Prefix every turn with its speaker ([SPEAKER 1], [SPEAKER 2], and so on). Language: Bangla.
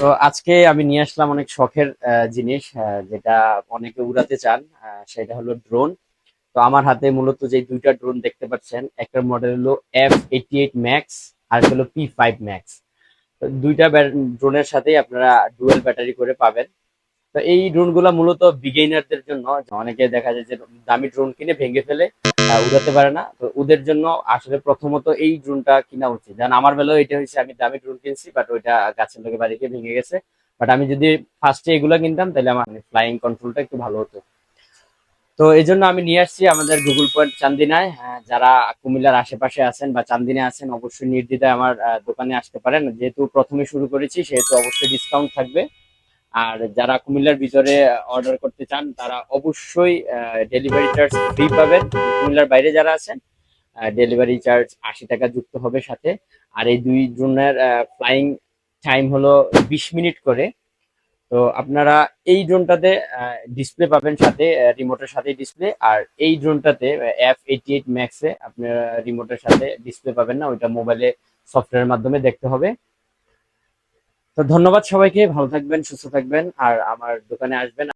[SPEAKER 1] তো আজকে আমি নিয়ে আসলাম অনেক শখের জিনিস যেটা অনেকে উড়াতে চান সেটা হলো ড্রোন তো আমার হাতে মূলত যে দুইটা ড্রোন দেখতে পাচ্ছেন, একটা মডেল হলো এফ এইটি এইট ম্যাক্স আর হলো পি ফাইভ ম্যাক্স দুইটা ড্রোনের সাথেই আপনারা ডুয়েল ব্যাটারি করে পাবেন। তো এই ড্রোনগুলো মূলত বিগেইনারদের জন্য। অনেকে দেখা যায় যে দামি ড্রোন কিনে ভেঙে ফেলে উড়াতে পারে না। তো ওদের জন্য আসলে প্রথমত এই ড্রোনটা কিনা উচিত। কারণ আমার বেলাও এটা হয়েছে আমি দামি ড্রোন কিনছি বাট ওইটা গাছের লোকে বাড়িতে ভেঙে গেছে। বাট আমি যদি ফার্স্টে এগুলো কিনতাম তাহলে আমার ফ্লাইং কন্ট্রোলটা একটু ভালো হতো। তো এই জন্য আমি নিয়ে আসছি আমাদের গুগল পয়েন্ট চান্দিনায়। আহ, যারা কুমিল্লার আশেপাশে আছেন বা চান্দিনে আছেন অবশ্যই নির্দ্বিধায় আমার দোকানে আসতে পারেন। যেহেতু প্রথমে শুরু করেছি সেহেতু অবশ্যই ডিসকাউন্ট থাকবে। আর যারা কুমিল্লার ভিতরে অর্ডার করতে চান, তারা অবশ্যই ডেলিভারি চার্জ ফ্রি পাবেন। কুমিল্লার বাইরে যারা আছেন ডেলিভারি চার্জ আশি টাকা যুক্ত হবে সাথে। আর এই দুই ড্রোনের ফ্লাইং টাইম হলো বিশ মিনিট করে। তো আপনারা এই ড্রোনটাতে ডিসপ্লে পাবেন সাথে রিমোটের সাথে ডিসপ্লে আর এই ড্রোনটাতে এফ এইটি এইট ম্যাক্সে আপনারা রিমোটের সাথে ডিসপ্লে পাবেন না। ওইটা মোবাইলে সফটওয়্যারের মাধ্যমে দেখতে হবে। তো ধন্যবাদ সবাইকে ভালো থাকবেন সুস্থ থাকবেন আর আমার দোকানে আসবেন।